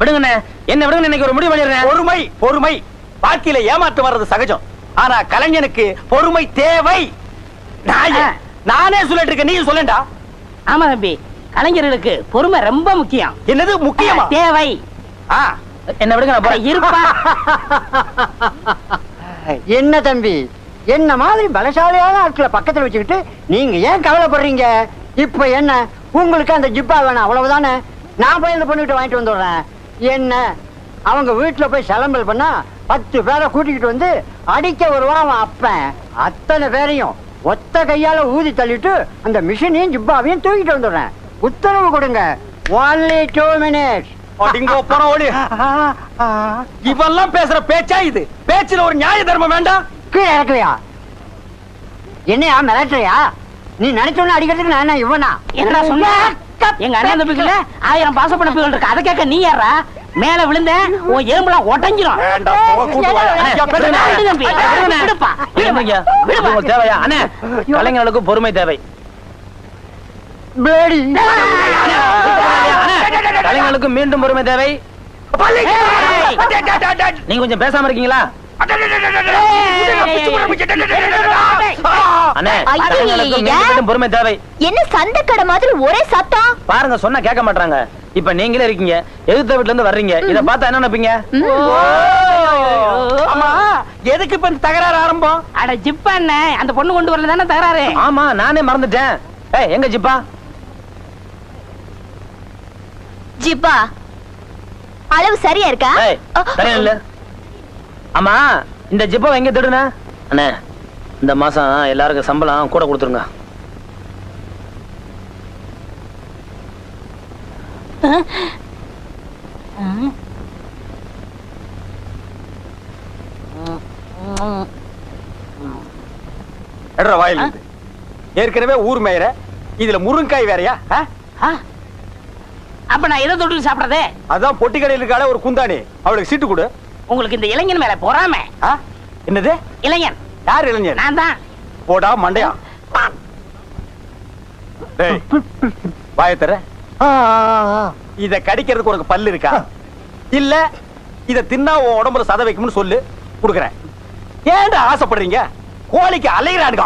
விடுங்கண்ணே. என்ன விடுங்க இன்னைக்கு ஒரு முடிவு பண்ணிடுறேன். பொறுமை பொறுமை. வாழ்க்கையில ஏமாற்றம் வர்றது சகஜம். ஆனா கலைஞனுக்கு பொறுமை தேவை. நானே சொல்லிட்டு இருக்கேன். நீயும் சொல்லண்டா. ஆமா தம்பி கலைஞர்களுக்கு பொறுமை ரொம்ப முக்கியம். என்னது முக்கியமா? தேவை. என்ன விடுங்க இருப்பா. என்ன தம்பி என்ன மாதிரி பலசாலியான ஆட்களை பக்கத்துல வச்சுக்கிட்டு நீங்க ஏன் கவலைப்படுறீங்க? இப்ப என்ன உங்களுக்கு அந்த ஜிப்பா வேணும் அவ்வளவுதானே? நான் போய் இந்த பொண்ணுகிட்ட வாங்கிட்டு வந்துடுறேன். என்ன? அவங்க வீட்டுல போய் சிலம்பல் பண்ணா பத்து பேரை கூட்டிக்கிட்டு வந்து அடிக்க வருவான் அவன் அப்பன். அத்தனை பேரையும் ஒத்த கையால ஊதி தள்ளிட்டு அந்த மிஷினையும் ஜிப்பாவையும் தூக்கிட்டு வந்துடுறேன். உத்தரவு கொடுங்க. ஒன்லி டூ மினிட்ஸ் இவெல்லாம் பேசுற பேச்சா இது? பேச்சுல ஒரு நியாய தர்மம் வேண்டாம் கீழே இறக்கலையா என்னையா மிரட்டுறியா? நீ நினைச்சோன்னு அடிக்கிறதுக்கு நான் என்ன இவனா? என்னடா சொன்ன? எங்க அண்ணன் தம்பிக்குள்ள ஆயிரம் பாசப்படப்புகள் இருக்கு. அதை கேட்க நீ யாரா மேல விழுந்த உன் எலும்புலாம் உங்களுக்கு தேவையா? அண்ணே கலைஞர்களுக்கு பொறுமை தேவை. கலைஞர்களுக்கு மீண்டும் பொறுமை தேவை. நீங்க கொஞ்சம் பேசாம இருக்கீங்களா? அட, அட, அட, பொறுமை தேவை என்ன சந்தக்கடை மாதிரி ஒரே சத்தம் பாருங்க சொன்னா கேட்க மாட்டாங்க இப்ப நீங்களே இருக்கீங்க எதிர்த்த வீட்டுல இருந்து வர்றீங்க இத பார்த்தா என்ன நினைப்பீங்க எதுக்கு இப்ப இந்த தகராறு ஆரம்பம் அட ஜிப்பா அண்ணே அந்த பொண்ணு கொண்டு வரல தானே தகராறு ஆமா நானே மறந்துட்டேன் ஏ எங்க ஜிப்பா ஜிப்பா அளவு சரியா இருக்கா சரியா இல்ல ஆமா இந்த ஜிப்பா எங்க திடுன அண்ணே இந்த மாசம் எல்லாருக்கும் சம்பளம் கூட கொடுத்துருங்க. வாயில். ஏற்கனவே ஊர் மேயற இதுல முருங்காய் வேறயா? அப்ப நான் எதை தொட்டு சாப்பிடுறதே? அதான் பொட்டி கடையில் இருக்காளே ஒரு குந்தாணி. அவளுக்கு சீட்டு கொடு. உங்களுக்கு இந்த இளைஞன் மேல பொறாம? என்னது? இளைஞன். யார் இளைஞர் நான் தான். போடா மண்டையா. டேய் வாய தர இத கடிக்கிறதுக்கு உனக்கு பல்லு இருக்கா? இல்ல இத தின்னா உன் உடம்புல சத வைக்கும்னு சொல்லு. குடுக்குறேன். ஏன்டா ஆசைப்படுறீங்க? கோழிக்கு அலைகிறானுங்க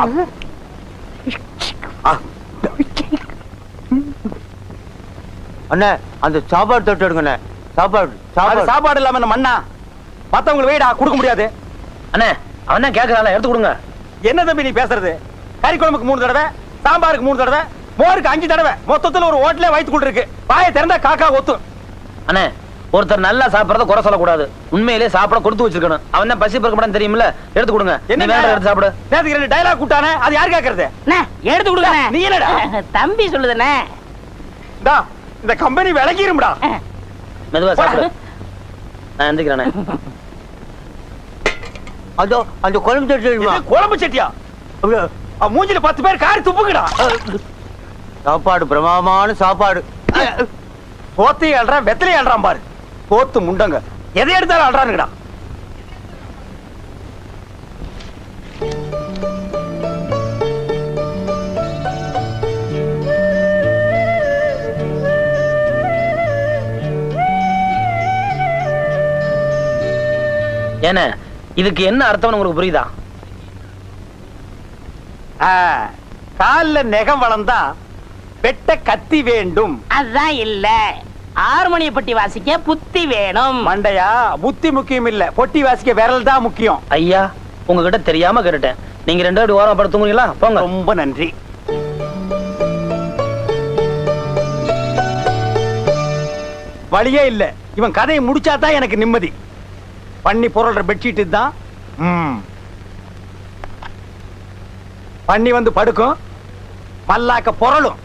ஆ, அண்ணே அந்த சாப்பாடு தொட்டு எடுங்கண்ணே. சாப்பாடு. அது சாப்பாடு இல்லாம என்ன மண்ணா? மத்தவங்களுக்கு வெயிடா கொடுக்க முடியாது. அண்ணே அவன் தான் கேக்குறான்ல எடுத்து கொடுங்க. என்ன தம்பி நீ பேசுறது? கறி குழம்புக்கு மூணு தடவை சாம்பாருக்கு மூணு தடவை மோருக்கு அஞ்சு தடவை மொத்தத்துல ஒரு ஹோட்டலே வயிற்று கொண்டு இருக்கு வாயை திறந்தா காக்கா ஒத்தும் அண்ணே ஒருத்தர் நல்லா சாப்பிடறத குறை சொல்லக்கூடாது. உண்மையிலே சாப்பிட கொடுத்து வச்சிருக்கணும். அவன் தான் பசி பிறக்க மாட்டான்னு தெரியுமில்ல? எடுத்து கொடுங்க. என்ன வேண்டாம் எடுத்து சாப்பிடு. நேத்துக்கு ரெண்டு டைலாக் கூட்டானே அது யார் கேக்குறது? அண்ணே, எடுத்து கொடுங்க. நீ என்னடா? தம்பி சொல்லுதுண்ணே. டா இந்த கம்பெனி விலகிரும்டா மெதுவா சாப்பிடு. நான் எந்திரிக்கிறேண்ணே அதோ அந்த குழம்பு எடுமா குழம்பு சட்டியா? மூஞ்சில பத்து பேர் காரி துப்புங்கடா. சாப்பாடு பிரமாதமான சாப்பாடு. போத்தையும் அல்றான் வெத்தலையும் அல்றான் பாரு. போத்து முண்டங்க. எதை எடுத்தாலும் அல்றானுங்கடா. ஏண்ணே இதுக்கு என்ன அர்த்தம்னு உங்களுக்கு புரியுதா? ஆ, கால்ல நெகம் வளர்ந்தா வெட்ட கத்தி வேண்டும். அதுதான் இல்ல. ஆறுமணிய பட்டி வாசிக்க புத்தி வேணும். மண்டையா? புத்தி முக்கியம் இல்ல. பொட்டி வாசிக்க விரல் தான் முக்கியம். ஐயா உங்ககிட்ட தெரியாம கேட்டுட்டேன். நீங்க ரெண்டு பேரும் ஓரம் படுத்து தூங்குறீங்களா? போங்க. ரொம்ப நன்றி. வழியே இல்ல. இவன் கதையை முடிச்சாதான் எனக்கு நிம்மதி. பண்ணி புரள்ற பெட்ஷீட் தான் பண்ணி வந்து படுக்கும் பல்லாக்க புரளும்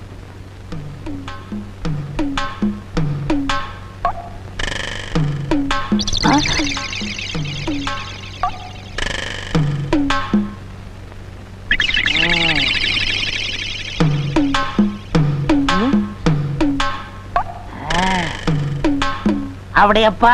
அப்படியப்பா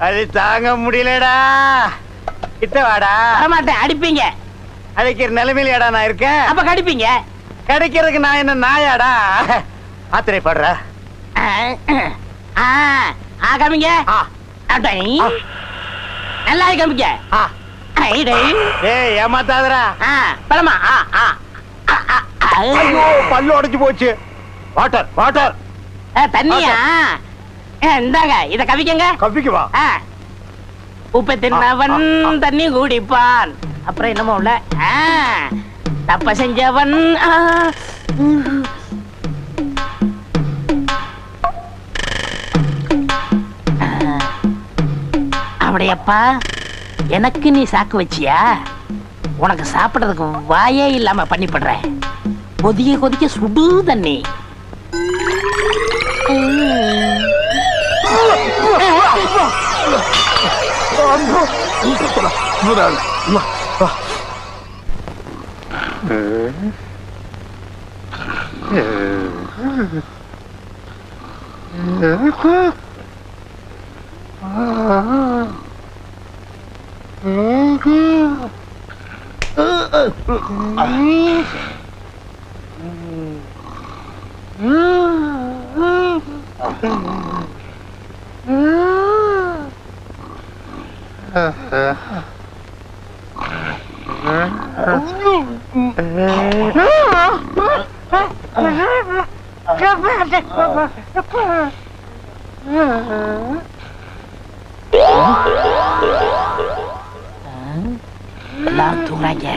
அது தாங்க முடியலடா. கிட்ட வாடா. வரமாட்டேன் அடிப்பீங்க. அழைக்கிற நிலைமையிலடா நான் இருக்கேன்? அப்ப கடிப்பீங்க. கிடைக்கிறதுக்கு நான் என்ன நாயாடா? ஆத்திரைப்படுற. ஆ, ஆ, ஆ, காமிங்க. நல்லா காமிங்க. ஏய் ஏமாத்தாதடா. ஆ, பழமா. ஐயோ பல்லு உடைஞ்சு போச்சு. Water water. தண்ணியா? இந்தாங்க இத கவிக்கங்க. கப்பிக்கு வா ஆ. உப்பை தின்னவன். தண்ணி குடிப்பான். அப்புறம் என்னமோ உள்ள தப்ப செஞ்சவன். அப்படியப்பா எனக்கு நீ சாக்கு வச்சியா? உனக்கு சாப்பிடுறதுக்கு வாயே இல்லாம பண்ணி படுறேன் கொதிக்க கொதிக்க சுடு தண்ணி. இன்னொரு ஆள் வா வா Mm-hmm. எல்லாரும் தூங்குறாங்க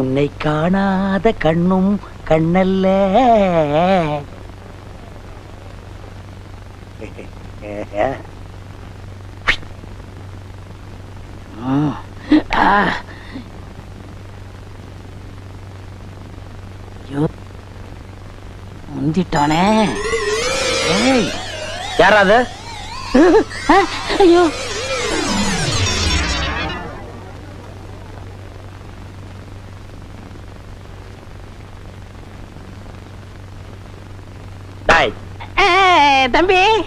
உன்னை காணாத கண்ணும் கண்ணல்ல. ஐயோ. முந்திட்டானே. யாராவது? ஐயோ. தம்பி.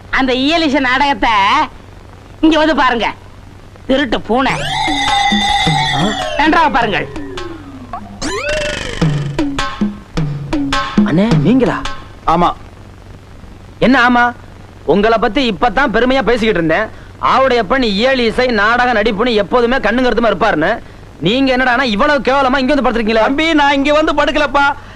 அந்த இயலிச நாடகத்தை இங்க வந்து பாருங்க. திருட்டு பூனை. நன்றாக பாருங்கள். அண்ணே நீங்களா? ஆமா. என்ன ஆமா? உங்களை பத்தி இப்பதான் பெருமையா பேசிக்கிட்டு இருந்தேன். ஆவுடையப்பன் இயல் இசை நாடக நடிப்புன்னு எப்போதுமே கண்ணும் கருத்துமா இருப்பாருன்னு. நீங்க என்னடானா இவ்வளவு கேவலமா இங்க வந்து படுத்திருக்கீங்களா? தம்பி நான் இங்க வந்து படுக்கலப்பா.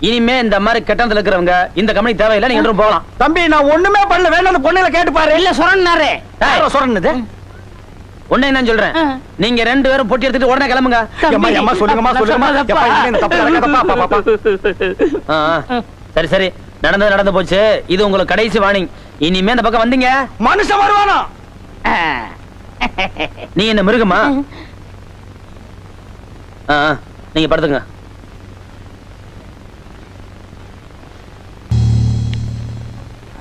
இனிமே இந்த மாதிரி கெட்டத்துல இருக்கிறவங்க இந்த கம்பெனி தேவையில்லை நீங்க ரெண்டும் போகலாம். தம்பி நான் ஒண்ணுமே பண்ணல. வேணா அந்த பொண்ணுல கேட்டு பாரு. இல்ல சொன்னாரு யாரோ சொல்றது ஒண்ணு என்ன சொல்றேன். நீங்க ரெண்டு பேரும் பொட்டி எடுத்துட்டு உடனே கிளம்புங்க. எம்மா, சொல்லுங்கம்மா, சொல்லுங்கம்மா. சரி சரி. நடந்தது நடந்து போச்சு. இது உங்களுக்கு கடைசி வார்னிங் இனிமே இந்த பக்கம் வந்தீங்க. மனுஷன் வருவானா. நீ என்ன மிருகமா? ஆ, ஆ, நீங்க படுத்துங்க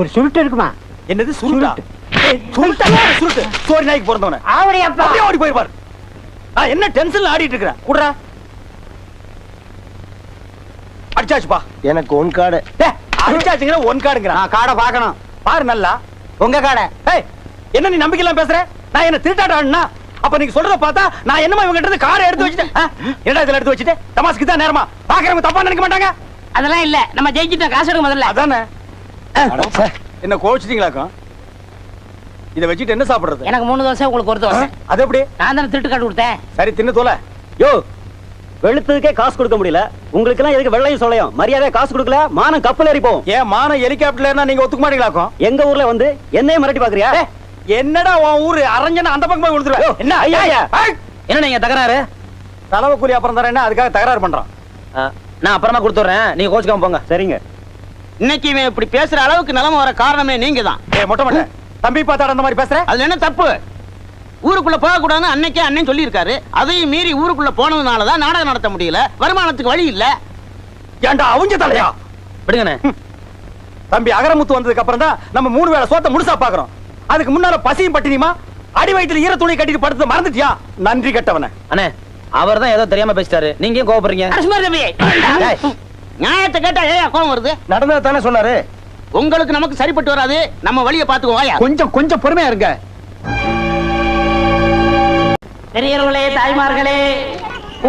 ஒரு சுருட்டு இருக்குமா? என்னது சுருட்டா? சுருட்டா. சுருட்டு? சோரி நாய்க்கு பிறந்தவன ஆவடியப்பா அப்படியே ஓடி போயிருப்பாரு நான் என்ன டென்ஷன்ல ஆடிட்டு இருக்கிறேன் குடுறா. அடிச்சாச்சுப்பா. எனக்கு ஒன் கார்டு டேய், அடிச்சாச்சுங்கிற ஒன் கார்டுங்கிறான் நான் காடை பார்க்கணும். பாரு நல்லா. உங்க காடை. ஏய் என்ன நீ நம்பிக்கை இல்லாம பேசுற? நான் என்ன திருட்டாட்டம் ஆடுனா அப்ப நீங்க சொல்றத பார்த்தா நான் என்னமா இவங்க கிட்ட இருந்து காரை எடுத்து வச்சுட்டேன்? என்னடா இதுல எடுத்து வச்சுட்டு தமாஸ்க்கு தான் நேரமா. பாக்குறவங்க தப்பா நினைக்க மாட்டாங்க. அதெல்லாம் இல்ல. நம்ம ஜெயிச்சிட்டோம். காசு எடுங்க முதல்ல. அதானே? என்ன கோவிச்சிட்டீங்களாக்கும் இத வச்சுட்டு என்ன சாப்பிடுறது? எனக்கு மூணு தோசை உங்களுக்கு ஒரு தோசை. அது எப்படி? நான் தானே திருட்டு காட்டு கொடுத்தேன். சரி தின்னு தோல. யோ வெளுத்ததுக்கே காசு கொடுக்க முடியல. உங்களுக்கு எல்லாம் எதுக்கு வெள்ளையும் சொல்லையும் மரியாதை காசு கொடுக்கல மானம் கப்பல் ஏறி போகும். ஏன் மான ஹெலிகாப்டர்ல நீங்க ஒத்துக்க மாட்டீங்களாக்கும் எங்க ஊர்ல வந்து என்னைய மிரட்டி பாக்குறியா? என்னடா உன் ஊரு? அரஞ்சன அந்த பக்கம் போய் விழுந்துருவேன். என்ன? ஐயா என்ன நீங்க தகராறு? தலைவ கூலி அப்புறம் தரேன்னா அதுக்காக தகராறு பண்றான். நான் அப்புறமா கொடுத்துட்றேன். நீங்க கோச்சுக்காம போங்க. சரிங்க. இன்னைக்கு இவன் இப்படி பேசுற அளவுக்கு நிலைமை வர காரணமே நீங்க தான் மொட்டை மொட்டை. தம்பி பார்த்தாட அந்த மாதிரி பேசுற? அதுல என்ன தப்பு? ஊருக்குள்ள போக கூடாதுன்னு அன்னைக்கே அண்ணன் சொல்லியிருக்காரு. அதையும் மீறி ஊருக்குள்ள போனதுனால தான் நாடகம் நடத்த முடியல. வருமானத்துக்கு வழி இல்ல. ஏன்டா அவுஞ்ச தலையா? விடுங்கண்ணே. தம்பி அகரமுத்து வந்ததுக்கு அப்புறம் தான் நம்ம மூணு வேளை சோத்த முழுசா பாக்குறோம். அதுக்கு முன்னால பசியும் பட்டினியுமா? அடி வயித்துல ஈர துணி கட்டிட்டு படுத்து மறந்துட்டியா? நன்றி கட்டவன. அண்ணே அவர் தான் ஏதோ தெரியாம பேசிட்டாரு. நீங்க கோவப்படுறீங்க? நரசிம்மர் தம்பி நியாயத்தை கேட்டா ஏன் கோவம் வருது? நடந்தது தானே சொன்னாரு. உங்களுக்கு நமக்கு சரிப்பட்டு வராது. நம்ம வழியை பாத்துக்குவோம் வாயா. கொஞ்சம் கொஞ்சம் பொறுமையா இருங்க. பெரியவர்களே தாய்மார்களே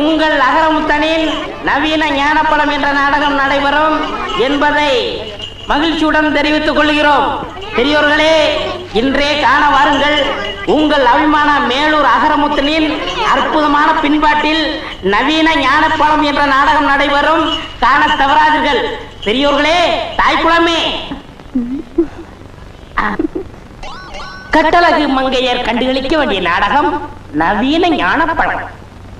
உங்கள் அகரமுத்தனில் நவீன ஞானப்பழம் என்ற நாடகம் நடைபெறும் என்பதை மகிழ்ச்சியுடன் தெரிவித்துக் கொள்கிறோம். பெரியோர்களே இன்றே காண வாருங்கள். உங்கள் அபிமான மேலூர் அகரமுத்தனின் அற்புதமான பின்பாட்டில் நவீன ஞானப்பழம் என்ற நாடகம் நடைபெறும். காண தவறாதீர்கள். பெரியோர்களே தாய்க்குளமே கட்டழகு மங்கையர் கண்டுகளிக்க வேண்டிய நாடகம் நவீன ஞானப்பழம்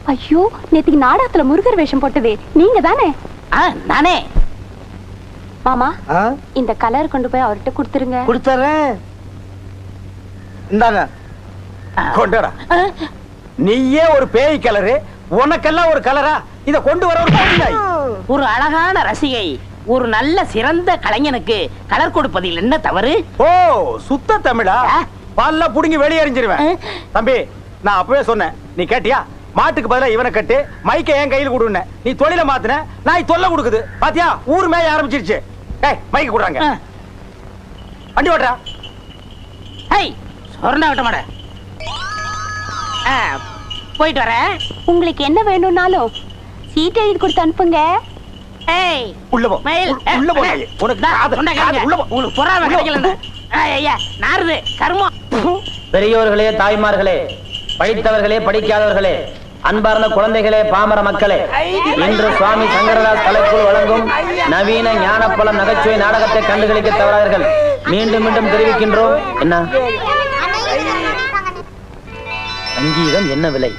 ஐயோ நேத்துக்கு நாடகத்துல முருகர் வேஷம் போட்டதே. நீங்க தானே? ஆ, நானே. மாமா இந்த கலர் கொண்டு போய் அவர்கிட்ட கொடுத்துருங்க. கொடுத்துறேன் இந்தாங்க. கொண்டாடா நீயே ஒரு பேய் கலரு உனக்கெல்லாம் ஒரு கலரா? இத கொண்டு வர ஒரு. ஒரு அழகான ரசிகை ஒரு நல்ல சிறந்த கலைஞனுக்கு கலர் கொடுப்பதில் என்ன தவறு? ஓ சுத்த தமிழா. பல்ல புடுங்கி வெளியே எறிஞ்சிருவேன். ஆ. தம்பி நான் அப்பவே சொன்னேன். நீ கேட்டியா? மாட்டுக்கு பதிலா இவனை கட்டு மைக்க என் கையில் கொடுன நீ தொழில மாத்துன நாய் தொல்லை கொடுக்குது. பாத்தியா? ஊர் மேய ஆரம்பிச்சிருச்சு. ஏய் மைக்க கொடுறாங்க. வண்டி ஓட்டுறா ஹை சொர்ணா விட்ட மாட. போயிட்டு வரேன். உங்களுக்கு என்ன வேணும்னாலும் சீட் எழுதி கொடுத்து அனுப்புங்க. ஏய் உள்ள போ. மயில் உ- உள்ள போ. நாயே. உனக்கு தா, காது- சொன்னா காது கேளுங்க. உள்ள போ. உங்களுக்கு பொறாம உள்ள போ. கிடைக்கல ஐயா நாருது கர்மம். பெரியோர்களே தாய்மார்களே படித்தவர்களே படிக்காதவர்களே அன்பார்ந்த குழந்தைகளே பாமர மக்களே இன்று சுவாமி சங்கரதாஸ் கலைக்குழு வழங்கும் நவீன ஞானப்பழம் நகைச்சுவை நாடகத்தை கண்டுகளிக்க தவறார்கள் மீண்டும் மீண்டும் தெரிவிக்கின்றோம். என்ன? சங்கீதம் என்ன விலை?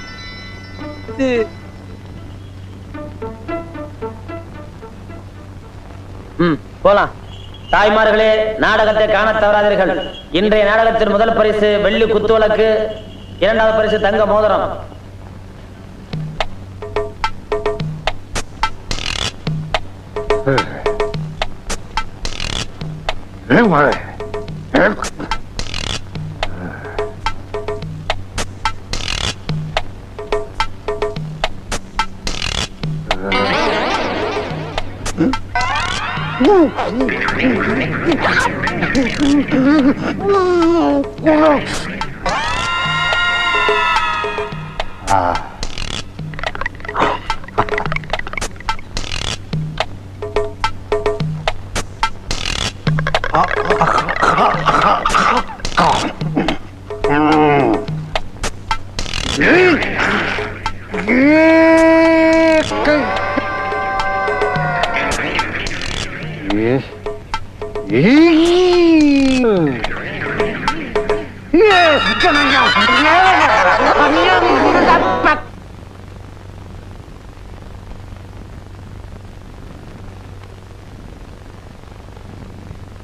ம் போலாம். தாய்மார்களே நாடகத்தை காண தவறாதீர்கள். இன்றைய நாடகத்தின் முதல் பரிசு வெள்ளி குத்துவழக்கு இரண்டாவது பரிசு தங்க மோதிரம். Hey, Não!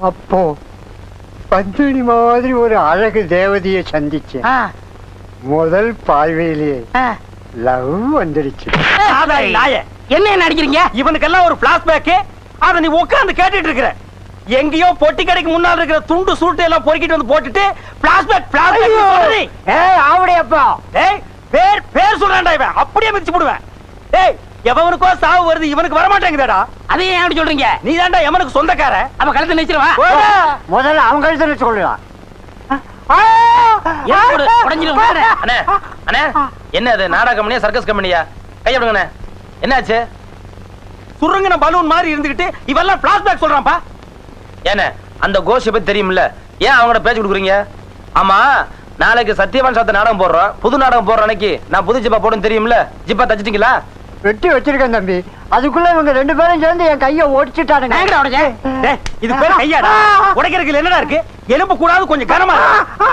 அப்போ பத்மினி மாதிரி ஒரு அழகு தேவதையை சந்திச்சேன். ஆ, முதல் பார்வையிலேயே. லவ் வந்துடுச்சு என்ன என்ன அடிக்கிறீங்க? இவனுக்கெல்லாம் ஒரு பிளாஷ்பேக் அத நீ உட்கார்ந்து கேட்டுட்டு இருக்கிற. எங்கேயோ பொட்டி கடைக்கு முன்னால இருக்கிற துண்டு சுருட்டு எல்லாம் பொறுக்கிட்டு வந்து போட்டுட்டு பிளாஷ்பேக் பிளாஷ்பேக் ஏய் ஆவடையப்பா ஏய் பேர் பேர் சொல்றான்டா இவன். அப்படியே மிதிச்சு போடுவேன். ஏய் எவனுக்கோ சாவு வருது இவனுக்கு வர மாட்டேங்குதேடா அதையும் ஏன் அப்படி சொல்றீங்க? நீ தான்டா எவனுக்கு சொந்தக்கார அப்ப கழுத்து நிச்சிருவா போடா. முதல்ல உடஞ்சிரும். அண்ணே அண்ணே என்ன அது? நாடக கம்பெனியா சர்க்கஸ் கம்பெனியா? கையப்படுங்கண்ணே என்னாச்சு? சுருங்கின பலூன் மாதிரி இருந்துகிட்டு இவெல்லாம் பிளாஷ்பேக் சொல்றான்ப்பா. ஏண்ணே அந்த கோஷை பத்தி தெரியும்ல? ஏன் அவங்களோட பேச்சு கொடுக்குறீங்க? ஆமா நாளைக்கு சத்யவான் சாத்த நாடகம் போடுறோம். புது நாடகம் போடுற அன்னைக்கு நான் புது ஜிப்பா போடுன்னு தெரியும்ல? ஜிப்பா தச்சிட்டீங்களா? வெட்டி வச்சிருக்கேன் தம்பி. அதுக்குள்ள இவங்க ரெண்டு பேரும் சேர்ந்து என் கையை ஒடிச்சுட்டானுங்க. இது பேர் கையாடா. உடைக்கிறதுக்கு என்னடா இருக்கு? எலும்பு கூடாது கொஞ்சம் கனமா இருக்கு.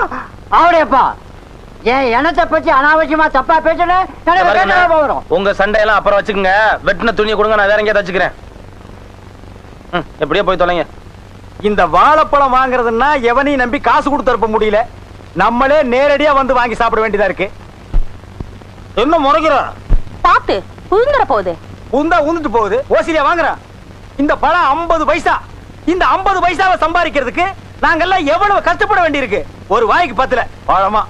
ஆவடையப்பா. என் இனத்தை பத்தி அனாவசியமா தப்பா கேட்டதா போகிறோம் உங்க சண்டையெல்லாம் அப்புறம் வச்சுக்கோங்க. வெட்டின துணியை கொடுங்க நான் வேற எங்கேயா தச்சுக்கிறேன் ம், எப்படியோ போய் தொலைங்க. இந்த வாழைப்பழம் வாங்குறதுன்னா எவனையும் நம்பி காசு கொடுத்து அனுப்ப முடியல. நம்மளே நேரடியா வந்து வாங்கி சாப்பிட வேண்டியதா இருக்கு. என்ன முறைகிற பாத்து. புழுந்துற போகுது. உந்தா உந்துட்டு போகுது. ஓசிலியா வாங்குறான் இந்த பழம் 50 பைசா. இந்த 50 பைசாவை சம்பாதிக்கிறதுக்கு நாங்கெல்லாம் எவ்வளவு கஷ்டப்பட வேண்டியிருக்கு? ஒரு வாய்க்கு பத்துல. பழமா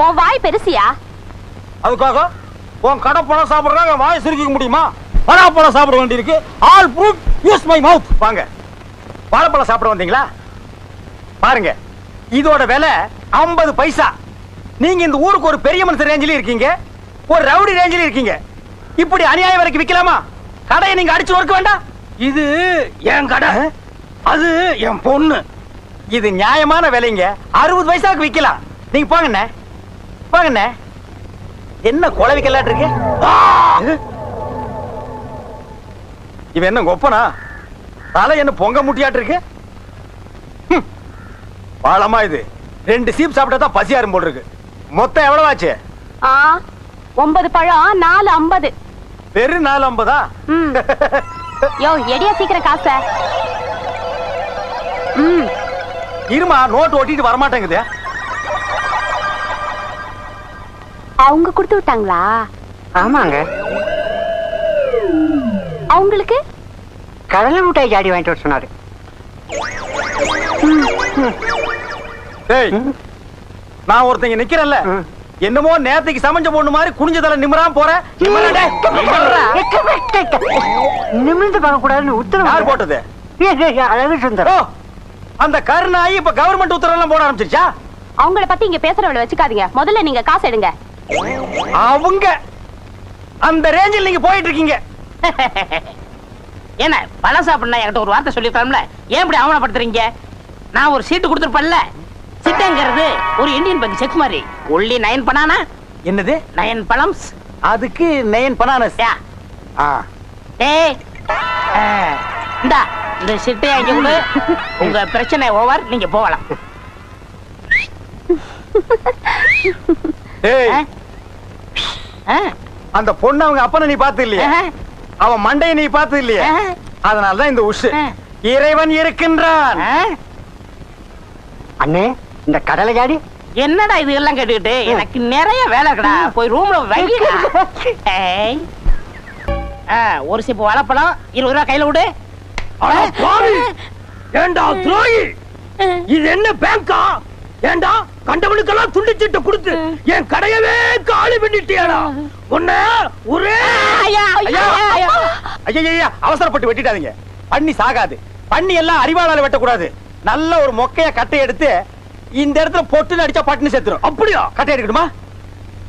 உன் வாய் பெருசியா? அதுக்காக உன் கடை பழம் சாப்பிடுறாங்க வாய் சுருக்கிக்க முடியுமா? பழம் சாப்பிட வேண்டியிருக்கு. All fruit use my mouth வாங்க. வாழைப்பழம் சாப்பிட வந்தீங்களா? பாருங்க. இதோட விலை 50 பைசா. நீங்க இந்த ஊருக்கு ஒரு பெரிய மனுஷன் ரேஞ்சில இருக்கீங்க ஒரு ரவுடி ரேஞ்சில இருக்கீங்க. இப்படி அநியாயம் வரைக்கும் விக்கலாமா? கடையை நீங்க அடிச்சு ஒர்க்க வேண்டாம். இது என் கடை. அது என் பொண்ணு. இது நியாயமான விலைங்க. அறுபது பைசாவுக்கு விக்கலாம். நீங்க போங்கண்ணே போங்கண்ணே என்ன கொலை வைக்கலாட்டு இருக்கு? இவன் என்ன கொப்பனா? தலை என்ன பொங்க முட்டியாட்டு இருக்கு. பாலமா இது. ரெண்டு சீப் சாப்பிட்டா தான் பசியாரும் போல் இருக்கு. மொத்தம் எவ்வளவு ஆச்சு? ஆ ஒன்பது பழம் நாலு ஐம்பது. வெறும் நாலு ஐம்பதா? யோ எடியா சீக்கிரம் காச. ம். இருமா நோட்டு ஒட்டிட்டு வரமாட்டேங்குது. அவங்க கொடுத்து விட்டாங்களா? ஆமாங்க. அவங்களுக்கு? கடலை மிட்டாய் ஜாடி வாங்கிட்டு வர சொன்னாரு. டேய் நான் ஒருத்தங்க நிக்கிறேன்ல. என்னமோ நேத்துக்கு சமைஞ்ச பொண்ணு மாதிரி குனிஞ்ச தலை நிமிராம போற. நிமிர்ந்து பார்க்க கூடாதுன்னு யார் உத்தரவு போட்டது? ஏய், ஏய், அழகு அந்த கருணாயி இப்ப கவர்மெண்ட் உத்தரவெல்லாம் போட ஆரம்பிச்சிருச்சா? அவங்கள பத்தி இங்க பேசுறவள வச்சுக்காதீங்க. முதல்ல நீங்க காசு எடுங்க. அவங்க அந்த ரேஞ்சில் நீங்க போயிட்டு இருக்கீங்க. என்ன பழம் சாப்பிடணும் என்கிட்ட ஒரு வார்த்தை சொல்லிருக்கலாம்ல ஏன் இப்படி அவமானப்படுத்துறீங்க? நான் ஒரு சீட்டு கொடுத்துருப்பேன்ல? சிட்டங்கிறது ஒரு இந்தியன் பேங்க் செக் மாதிரி. ஒல்லி நயன் பனானா? என்னது? நயன் பழம்ஸ். அதுக்கு நயன் பனானஸ். ஆ. டேய். இந்தா இந்த சிட்டை அங்க கொடு. உங்க பிரச்சனை ஓவர் நீங்க போகலாம்? ஆ, அந்த பொண்ணு அவங்க அப்பனை நீ பார்த்து இல்லையா? அவன் மண்டையை நீ பார்த்து இல்லையா? ஆ, அதனால தான் இந்த உஷு. இறைவன் இருக்கின்றான். அண்ணே இந்த கடலை ஜாடி? என்னடா இது எல்லாம் கேட்டுக்கிட்டு எனக்கு நிறைய வேலை இருக்குடா. போய் ரூம்ல. ஆ, ஒரு சிப்பு வாழைப்பழம் இருபது ரூபா கையில விடு ஏண்டா துரோகி? இது என்ன பேங்கா? ஏண்டா கண்டவனுக்கெல்லாம் துண்டிச்சிட்டு கொடுத்து என் கடையவே காலி பண்ணிட்டியாடா. உன்ன ஒரே ஐயா, அவசரப்பட்டு வெட்டிடாதீங்க பண்ணி சாகாது. பண்ணி எல்லாம் அறிவாளால வெட்டக்கூடாது. நல்ல ஒரு மொக்கைய கட்டை எடுத்து இந்த இடத்துல பொட்டுன்னு அடிச்சா பட்டுன்னு செத்துரும் அப்படியா? கட்டை எடுக்கணுமா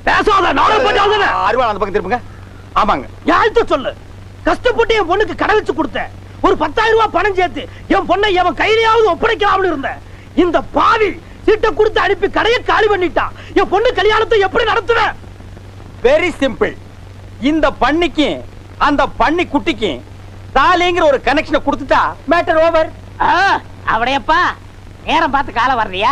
பேசாத நானும் போட்டு. அறிவாள் அந்த பக்கம் திருப்புங்க ஆமாங்க. யாழ்த்த சொல்லு? கஷ்டப்பட்டு என் பொண்ணுக்கு கடை வச்சு கொடுத்தேன். ஒரு பத்தாயிரம் ரூபாய் பணம் சேர்த்து என் பொண்ணை எவன் கையிலையாவது ஒப்படைக்கலாம்னு இருந்தேன். இந்த பாவி சீட்டை கொடுத்து அனுப்பி கடையை காலி பண்ணிட்டான் என் பொண்ணு கல்யாணத்தை எப்படி நடத்துவேன்? வெரி சிம்பிள் இந்த பண்ணிக்கும் அந்த பண்ணி தாலிங்கிற ஒரு கனெக்ஷனை கொடுத்துட்டா மேட்டர் ஓவர் அவடையப்பா நேரம் பார்த்து காலம் வர்றியா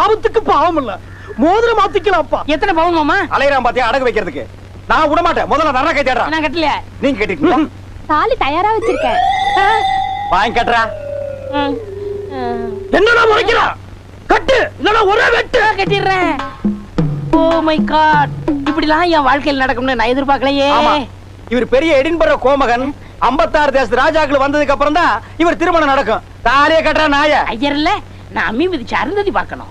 ஆபத்துக்கு பாவம் இல்ல. மோதிரம் மாத்திக்கலாம்ப்பா. எத்தனை பவுன் மாமா? அலையறான் பாத்தியா அடகு வைக்கிறதுக்கு. நான் விட மாட்டேன். முதல்ல நர கை நான் கட்டல. நீங்க கேட்டீங்களா தாலி தயாரா வச்சிருக்கேன். வாங்கி கட்டுறா. என்னடா முறைக்கிறா? கட்டு. இல்லனா ஒரே வெட்டு. கட்டிடுறேன். Oh my god. இப்படிலாம் என் வாழ்க்கையில் நடக்கும்னு நான் எதிர்பார்க்கலையே. இவர் பெரிய எடின்பர கோமகன். 56 தேச ராஜாக்கள் வந்ததுக்கு அப்புறம் தான் இவர் திருமணம் நடக்கும். தாலிய கட்டுற நாய. ஐயர் இல்ல நான் அம்மி மிதிச்சு அருந்ததி பார்க்கணும்.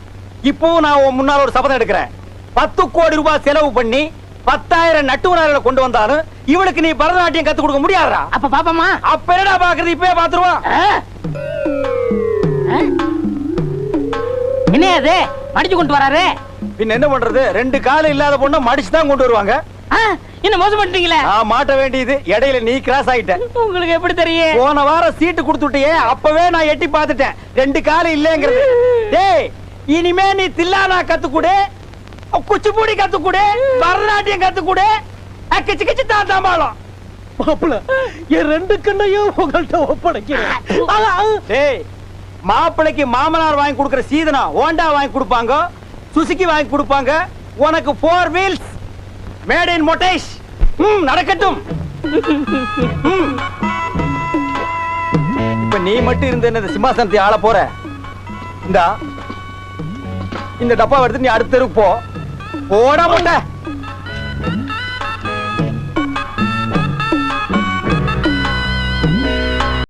இப்பவும் நான் முன்னால ஒரு சபதம் எடுக்கிறேன். பத்து கோடி ரூபாய் செலவு பண்ணி பத்தாயிரம் நட்டுவனார்களை கொண்டு வந்தாலும் இவளுக்கு நீ பரதநாட்டியம் கத்து கொடுக்க முடியாதா அப்ப பாப்பமா அப்ப என்னடா பாக்குறது? இப்பவே பாத்துருவான் என்ன அது மடிச்சு கொண்டு வராரு? பின்ன என்ன பண்றது? ரெண்டு காலம் இல்லாத பொண்ணை மடிச்சு தான் கொண்டு வருவாங்க. ஆ, என்ன மோசம் பண்ணிட்டீங்களே? நான் மாட்ட வேண்டியது இடையில நீ கிராஸ் ஆயிட்ட. உங்களுக்கு எப்படி தெரியும்? போன வாரம் சீட்டு கொடுத்துட்டியே அப்பவே நான் எட்டி பார்த்துட்டேன். ரெண்டு காலம் இல்லைங்கிறது. டேய் இனிமே நீ தில்லானா கத்துக்கூடு. குச்சிப்பூடி கத்துக்கூடு. பரதநாட்டியம் கத்துக்கூடு. கிச்சு கிச்சு தான் தாம்பாளம் மாப்பிள என் ரெண்டு கண்ணையும் உங்கள்கிட்ட ஒப்படைக்கிறேன். டேய் மாப்பிளைக்கு மாமனார் வாங்கி கொடுக்கிற சீதனா ஹோண்டா வாங்கி கொடுப்பாங்க? சுசுகி வாங்கி கொடுப்பாங்க? உனக்கு ஃபோர் வீல்ஸ் மேட் இன் மொட்டேஷ் ம் நடக்கட்டும். இப்ப நீ மட்டும் இருந்து சிம்மாசனத்தை ஆள போற? இந்தா. இந்த டப்பா எடுத்து நீ அடுத்த தெருக்கு போ. போடா